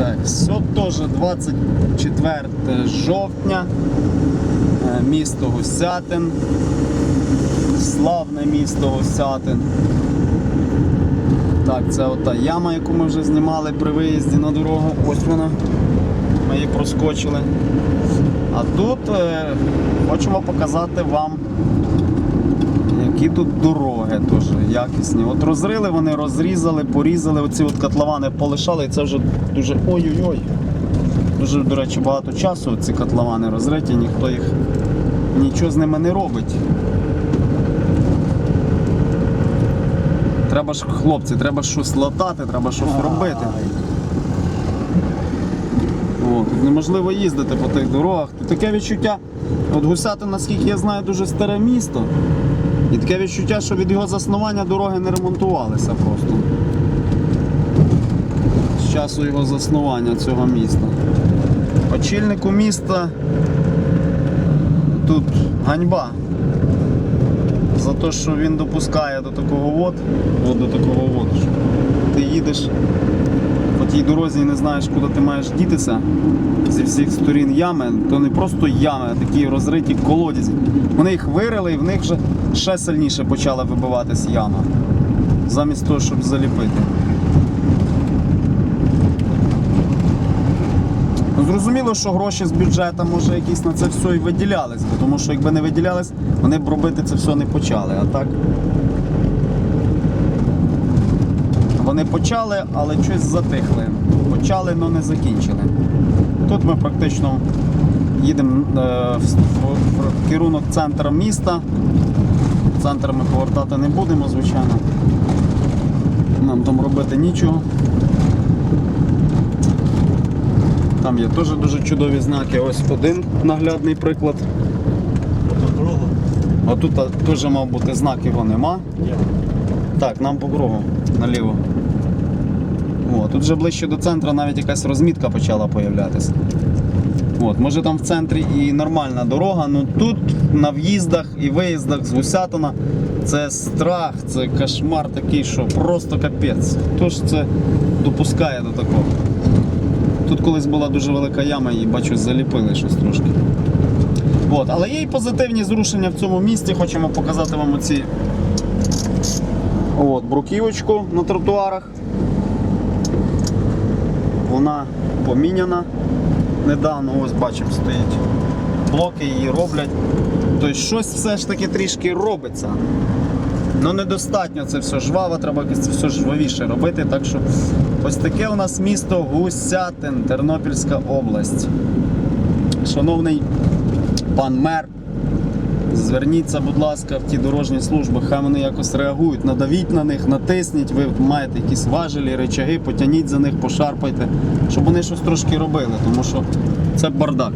Так, все теж 24 жовтня. Е, Місто Гусятин. Славне місто Гусятин. Так, це ота яма, яку ми вже знімали при виїзді на дорогу. Ось вона. Ми її проскочили. А тут е, хочемо показати вам, які тут дороги теж якісні. От розрили вони, розрізали, порізали, оці от котловани полишали, і це вже дуже ой-ой-ой. Дуже, до речі, багато часу ці котловани розриті, ніхто їх нічого з ними не робить. Треба ж, хлопці, треба щось латати, треба щось робити. О, тут неможливо їздити по тих дорогах. Тут таке відчуття, от Гусятин, наскільки я знаю, дуже старе місто. І таке відчуття, що від його заснування дороги не ремонтувалися просто. З часу його заснування цього міста. Очільнику міста тут ганьба. За те, що він допускає до такого вод, до такого воду, що ти їдеш тій дорозі і не знаєш, куди ти маєш дітися. Зі всіх сторін ями, то не просто ями, а такі розриті колодязі. Вони їх вирили і в них вже ще сильніше почала вибиватись яма. Замість того, щоб заліпити. Ну, Зрозуміло, що гроші з бюджету може якісь на це все і виділялись, тому що якби не виділялись, вони б робити це все не почали. А так вони почали, але щось затихли. Почали, але не закінчили. Тут ми практично їдемо е, в, керунок центра міста. В центр ми повертати не будемо, звичайно. Нам там робити нічого. Там є теж дуже чудові знаки. Ось один наглядний приклад. А тут теж мав бути знак, його нема. Так, нам по кругу наліво. О, тут вже ближче до центру навіть якась розмітка почала появлятися. От, може там в центрі і нормальна дорога, але тут на в'їздах і виїздах з Гусятина це страх, це кошмар такий, що просто капець. Хто ж це допускає до такого? Тут колись була дуже велика яма і бачу, заліпили щось трошки. От, але є і позитивні зрушення в цьому місті. Хочемо показати вам оці От, бруківочку на тротуарах. Вона поміняна недавно, ось бачимо, стоїть. Блоки її роблять. Тобто щось все ж таки трішки робиться. Ну недостатньо це все жваво, треба це все жвавіше робити. Так що ось таке у нас місто Гусятин, Тернопільська область. Шановний пан мер, Зверніться, будь ласка, в ті дорожні служби, хай вони якось реагують, надавіть на них, натисніть, ви маєте якісь важелі, речаги, потягніть за них, пошарпайте, щоб вони щось трошки робили, тому що це бардак.